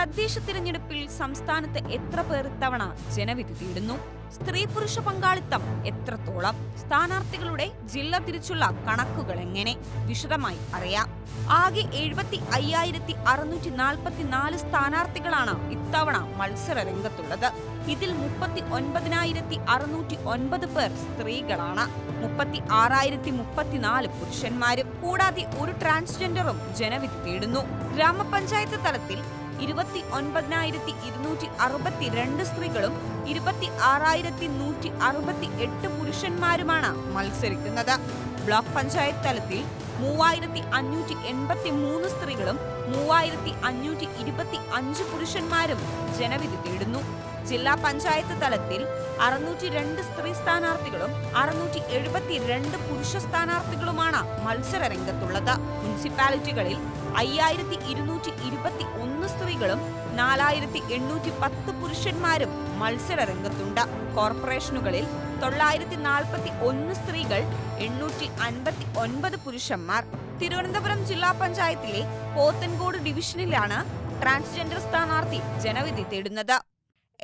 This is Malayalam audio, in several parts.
തദ്ദേശ തിരഞ്ഞെടുപ്പിൽ സംസ്ഥാനത്ത് എത്ര പേർ ഇത്തവണ ജനവിധി തേടുന്നു സ്ത്രീ പുരുഷ പങ്കാളിത്തം എത്രത്തോളം? സ്ഥാനാർത്ഥികളുടെ ജില്ല തിരിച്ചുള്ള കണക്കുകൾ എങ്ങനെ? വിശദമായി അറിയാം. ആകെ എഴുപത്തി അയ്യായിരത്തി അറുന്നൂറ്റി നാൽപ്പത്തി നാല് സ്ഥാനാർത്ഥികളാണ് ഇത്തവണ മത്സര രംഗത്തുള്ളത്. ഇതിൽ മുപ്പത്തി ഒൻപതിനായിരത്തി അറുന്നൂറ്റി ഒൻപത് പേർ സ്ത്രീകളാണ്. മുപ്പത്തി ആറായിരത്തി മുപ്പത്തിനാല് പുരുഷന്മാരും കൂടാതെ ഒരു ട്രാൻസ്ജെൻഡറും ജനവിധി തേടുന്നു. ഗ്രാമപഞ്ചായത്ത് തലത്തിൽ ഇരുപത്തി ഒൻപതിനായിരത്തി ഇരുന്നൂറ്റി അറുപത്തിരണ്ട് സ്ത്രീകളും ഇരുപത്തി ആറായിരത്തി നൂറ്റി അറുപത്തി എട്ട് പുരുഷന്മാരുമാണ് മത്സരിക്കുന്നത്. ബ്ലോക്ക് പഞ്ചായത്ത് തലത്തിൽ മൂവായിരത്തി അഞ്ഞൂറ്റി എൺപത്തി മൂന്ന് സ്ത്രീകളും മൂവായിരത്തി അഞ്ഞൂറ്റി ഇരുപത്തി അഞ്ച് പുരുഷന്മാരും ജനവിധി തേടുന്നു. ജില്ലാ പഞ്ചായത്ത് തലത്തിൽ അറുന്നൂറ്റി രണ്ട് സ്ത്രീ സ്ഥാനാർത്ഥികളും അറുന്നൂറ്റി എഴുപത്തി രണ്ട് പുരുഷ സ്ഥാനാർത്ഥികളുമാണ് മത്സര രംഗത്തുള്ളത് മുനിസിപ്പാലിറ്റികളിൽ അയ്യായിരത്തി ഇരുന്നൂറ്റി ഇരുപത്തി ഒന്ന് സ്ത്രീകളും നാലായിരത്തി എണ്ണൂറ്റി പത്ത് പുരുഷന്മാരും മത്സര രംഗത്തുണ്ട് കോർപ്പറേഷനുകളിൽ തൊള്ളായിരത്തി നാൽപ്പത്തി ഒന്ന് സ്ത്രീകൾ എണ്ണൂറ്റി അൻപത്തി ഒൻപത് പുരുഷന്മാർ. തിരുവനന്തപുരം ജില്ലാ പഞ്ചായത്തിലെ പോത്തൻകോട് ഡിവിഷനിലാണ് ട്രാൻസ്ജെൻഡർ സ്ഥാനാർത്ഥി ജനവിധി തേടുന്നത്.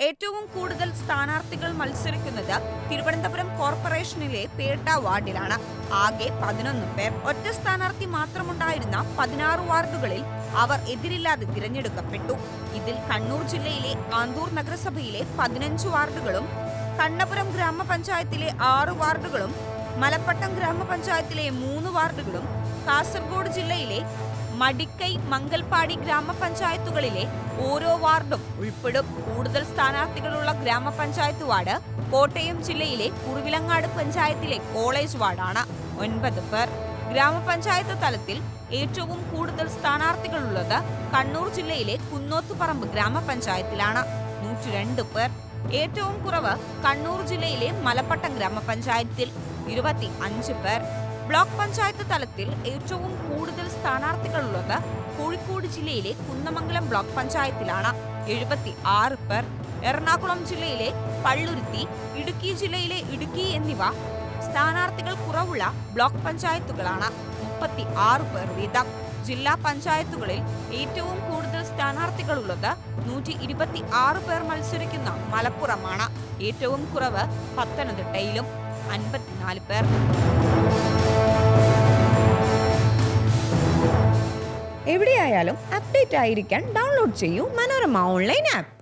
ഏറ്റവും കൂടുതൽ സ്ഥാനാർത്ഥികൾ മത്സരിക്കുന്നത് തിരുവനന്തപുരം കോർപ്പറേഷനിലെ പേട്ട വാർഡിലാണ്. ആകെ പതിനൊന്ന് പേർ. ഒറ്റ സ്ഥാനാർത്ഥി മാത്രമുണ്ടായിരുന്ന പതിനാറ് വാർഡുകളിൽ അവർ എതിരില്ലാതെ തിരഞ്ഞെടുക്കപ്പെട്ടു. ഇതിൽ കണ്ണൂർ ജില്ലയിലെ ആന്തൂർ നഗരസഭയിലെ പതിനഞ്ച് വാർഡുകളും കണ്ണപുരം ഗ്രാമപഞ്ചായത്തിലെ ആറ് വാർഡുകളും മലപ്പട്ടം ഗ്രാമപഞ്ചായത്തിലെ മൂന്ന് വാർഡുകളും കാസർഗോഡ് ജില്ലയിലെ മടിക്കൈ മംഗൽപാടി ഗ്രാമപഞ്ചായത്തുകളിലെ ഓരോ വാർഡും ഉൾപ്പെടും. കൂടുതൽ സ്ഥാനാർത്ഥികളുള്ള ഗ്രാമപഞ്ചായത്ത് വാർഡ് കോട്ടയം ജില്ലയിലെ കുറുവിലങ്ങാട് പഞ്ചായത്തിലെ കോളേജ് വാർഡാണ്. ഒൻപത് പേർ. ഗ്രാമപഞ്ചായത്ത് തലത്തിൽ ഏറ്റവും കൂടുതൽ സ്ഥാനാർത്ഥികളുള്ളത് കണ്ണൂർ ജില്ലയിലെ കുന്നോത്തുപറമ്പ് ഗ്രാമപഞ്ചായത്തിലാണ്. നൂറ്റിരണ്ട് പേർ. ഏറ്റവും കുറവ് കണ്ണൂർ ജില്ലയിലെ മലപ്പട്ടം ഗ്രാമപഞ്ചായത്തിൽ ഇരുപത്തി അഞ്ച് പേർ. ബ്ലോക്ക് പഞ്ചായത്ത് തലത്തിൽ ഏറ്റവും കൂടുതൽ സ്ഥാനാർത്ഥികളുള്ളത് കോഴിക്കോട് ജില്ലയിലെ കുന്നമംഗലം ബ്ലോക്ക് പഞ്ചായത്തിലാണ്. എഴുപത്തി ആറ് പേർ. എറണാകുളം ജില്ലയിലെ പള്ളുരുത്തി ഇടുക്കി ജില്ലയിലെ ഇടുക്കി എന്നിവ സ്ഥാനാർത്ഥികൾ കുറവുള്ള ബ്ലോക്ക് പഞ്ചായത്തുകളാണ്. മുപ്പത്തി ആറ് പേർ വീതം. ജില്ലാ പഞ്ചായത്തുകളിൽ ഏറ്റവും കൂടുതൽ സ്ഥാനാർത്ഥികളുള്ളത് നൂറ്റി ഇരുപത്തി ആറ് പേർ മത്സരിക്കുന്ന മലപ്പുറമാണ്. ഏറ്റവും കുറവ് പത്തനംതിട്ടയിലും. അൻപത്തിനാല് പേർ. എവിടെയായാലും അപ്ഡേറ്റ് ആയിരിക്കാൻ ഡൗൺലോഡ് ചെയ്യൂ മനോരമ ഓൺലൈൻ ആപ്പ്